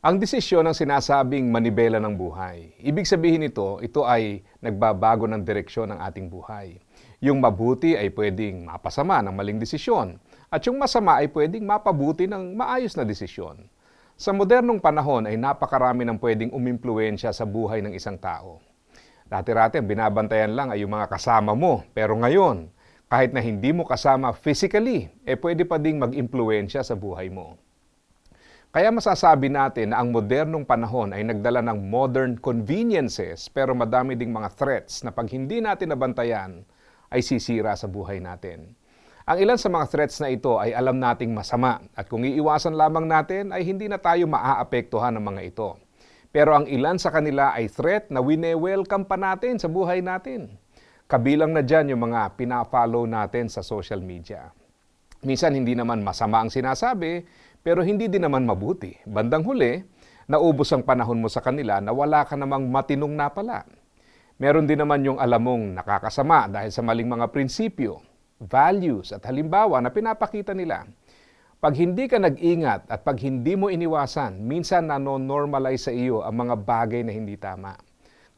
Ang desisyon ang sinasabing manibela ng buhay. Ibig sabihin nito, ito ay nagbabago ng direksyon ng ating buhay. Yung mabuti ay pwedeng mapasama ng maling desisyon at yung masama ay pwedeng mapabuti ng maayos na desisyon. Sa modernong panahon ay napakarami ng pwedeng umimpluensya sa buhay ng isang tao. Dati-rati ang binabantayan lang ay yung mga kasama mo, pero ngayon, kahit na hindi mo kasama physically, eh pwede pa ding mag-impluensya sa buhay mo. Kaya masasabi natin na ang modernong panahon ay nagdala ng modern conveniences pero madami ding mga threats na pag hindi natin nabantayan ay sisira sa buhay natin. Ang ilan sa mga threats na ito ay alam nating masama at kung iiwasan lamang natin ay hindi na tayo maaapektuhan ng mga ito. Pero ang ilan sa kanila ay threat na wine-welcome pa natin sa buhay natin. Kabilang na dyan yung mga pina-follow natin sa social media. Minsan hindi naman masama ang sinasabi, pero hindi din naman mabuti. Bandang huli, naubos ang panahon mo sa kanila na wala ka namang matinong napala. Meron din naman yung alam mong nakakasama dahil sa maling mga prinsipyo, values at halimbawa na pinapakita nila. Pag hindi ka nag-ingat at pag hindi mo iniwasan, minsan nano-normalize sa iyo ang mga bagay na hindi tama.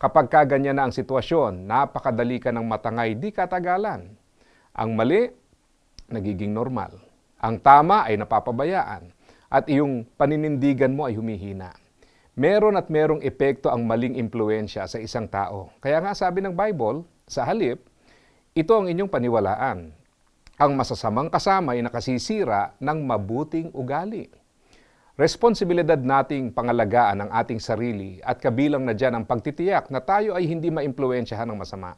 Kapag ka ganyan na ang sitwasyon, napakadali ka ng matangay di katagalan. Ang mali, nagiging normal. Ang tama ay napapabayaan at iyong paninindigan mo ay humihina. Meron at merong epekto ang maling impluensya sa isang tao. Kaya nga sabi ng Bible, sa halip, ito ang inyong paniwalaan. Ang masasamang kasama ay nakasisira ng mabuting ugali. Responsibilidad nating pangalagaan ang ating sarili at kabilang na dyan ang pagtitiyak na tayo ay hindi maimpluensyahan ng masama.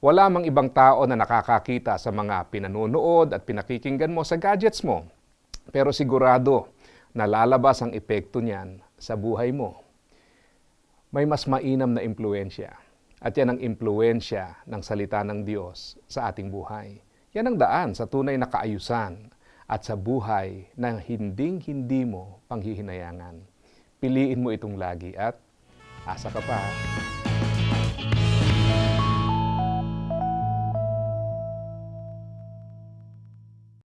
Wala mang ibang tao na nakakakita sa mga pinanonood at pinakikinggan mo sa gadgets mo. Pero sigurado na lalabas ang epekto niyan sa buhay mo. May mas mainam na impluensya. At yan ang impluensya ng salita ng Diyos sa ating buhay. Yan ang daan sa tunay na kaayusan at sa buhay na hinding-hindi mo panghihinayangan. Piliin mo itong lagi at asa ka pa.